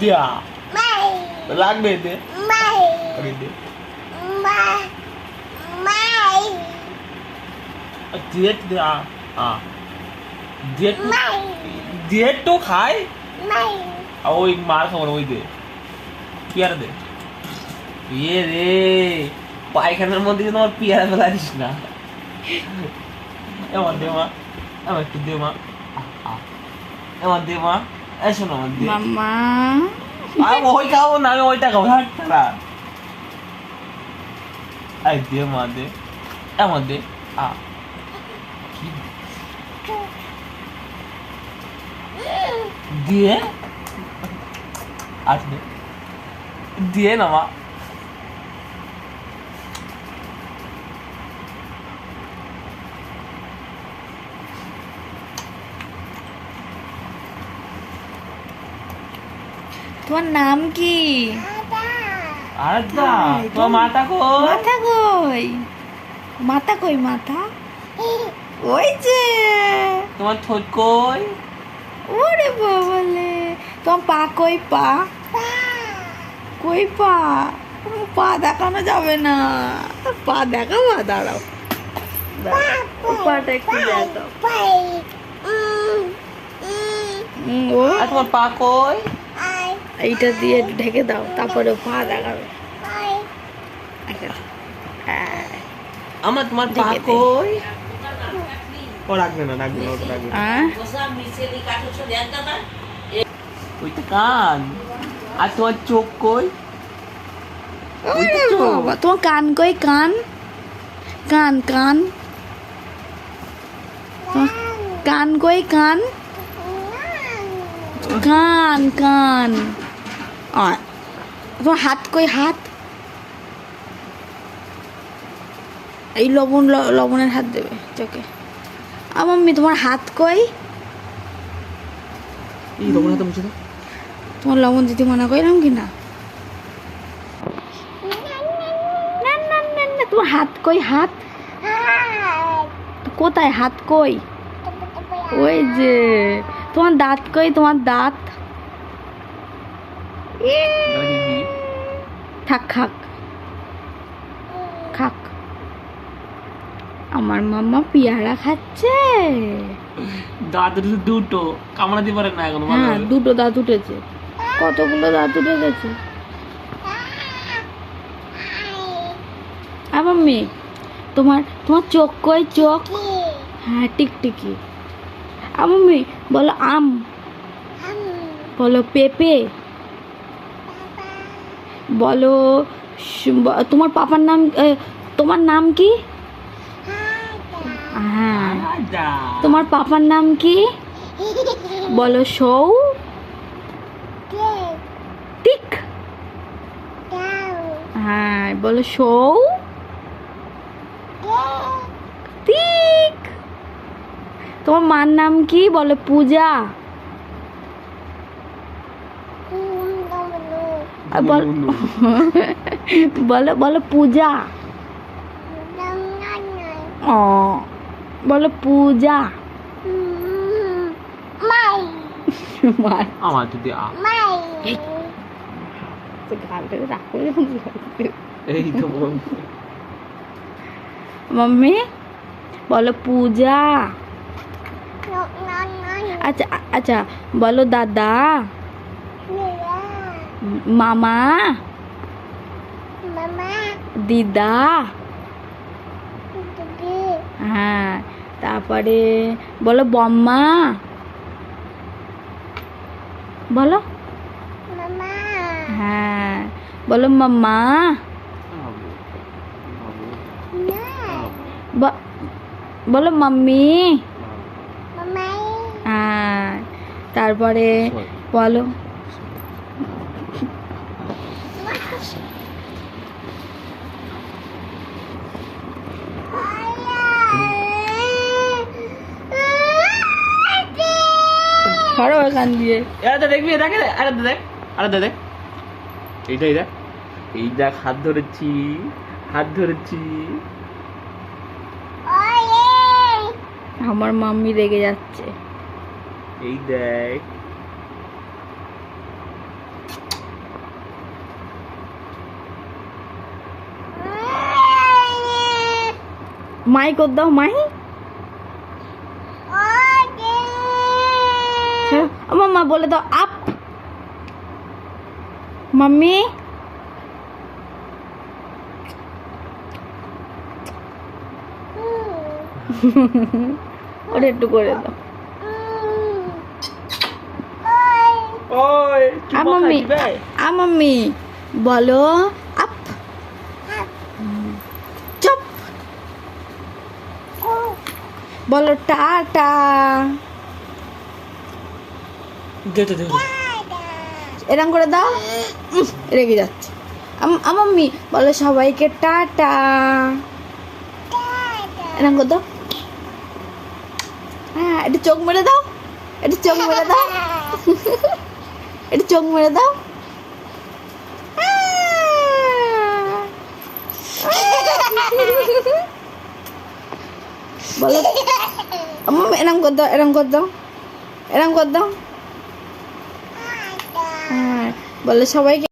দিয়া। লাগবে এতে? আ দিয়ে দিয়ে তো খায় ওই মার খাব ওই দে। পেয়ারা দে। ইয়ে রে পায়খানার মধ্যে কিন্তু আমার পেয়ারা ফেলা দিস না এমন দে মা। এমন একটু দে মা। আ, আ। দে মা। এই শোনো আমার মাম্মা। আমি ওই খাব না আমি ওইটা খাব হাট ছাড়া এই দে মা দে। এমন দে। আ। দিয়ে। আট দে। দিয়ে না মা। তোমার নাম কি? আর দা তোমার মাটা কই? মাথা কই? মাথা কই মাথা ওই যে। তোমার ঠোঁট কই? ওরে বাবালে তোমার পা কই পা? কই পা? পা দেখানো যাবে না। পা দেখাবো দাঁড়াও। দাঁড়াও। পাটা একটু দেখাও। ও। তোমার পা কই? এইটা দিয়ে ঢেকে দাও তারপরে পা দেখাবে আচ্ছা। আমার তোমার পা কই? ও রাখবে না রাখবে না ওটা রাখবে। আহ? ওইটা কান। আর তোমার চোখ কই? তোমার কান কই? কান? কান কান। কান কই? কান? কান কান। আয়। তোমার হাত কই হাত? এই লবণ লবণের হাত দেবে চোখে। আমার মেয়ে তোমার হাত কই? এই লবণ হাতে মুছে দাও। তোমার লবণ দিতে মনে করিলাম কি না না না না না তোমার হাত কই হাত? কোথায় হাত কই? ওই যে তোমার দাঁত কই তোমার দাঁত? থাক খাক। খাক। আমার মাম্মা পেয়ারা খাচ্ছে। দাঁত দুটো। কামড়াতে পারে না এখন হ্যাঁ দুটো দাঁত উঠেছে। কতগুলো দাঁত উঠে গেছে? আমার মেয়ে তোমার তোমার চোখ কই চোখ? হ্যাঁ টিকটিকি। আমার মেয়ে বলো আম। বলো পেঁপে। বলো তোমার পাপার নাম তোমার নাম কি? হ্যাঁ। তোমার পাপার নাম কি? বলো সৌ টিক হ্যাঁ বলো সৌ টিক তোমার মার নাম কি? বলো পূজা আর বল- বলো বলো পূজা ও বলো পূজা মার আমার যদি আ গালটাকে রাখ করে এই তো বল। মাম্মি বলো পূজা আচ্ছা আ- আচ্ছা বলো দাদা মামা দিদা। হ্যাঁ তারপরে বলো বম্মা। বলো। হ্যাঁ বলো মাম্মা। বলো মাম্মি। হ্যাঁ তারপরে বলো। সরো এখান দিয়ে। এটা দেখবি দেখে আরে দেখ আরে দেখ এইটা এইটা এই দেখ হাত ধরেছি হাত ধরেছি। আমার মাম্মি রেগে যাচ্ছে। এই দেখ। মাই কর দাও মাই আমার মা বলে দাও আপ। মাম্মি। ওটা একটু করে দাও। ওই আ মাম্মি। বলো আপ। চুপ। বলো টাটা এরম করে দাও। রেগে যাচ্ছে। আম- আ মাম্মি বলো সবাইকে টাটা। এরম করে দাও। হ্যাঁ একটু চোখ মেরে দাও। একটু চোখ মেরে দাও। একটু চোখ মেরে দাও। বলো। এরম কর দাও এরম কর দাও। এরম কর দাও হ্যাঁ বলে সবাইকে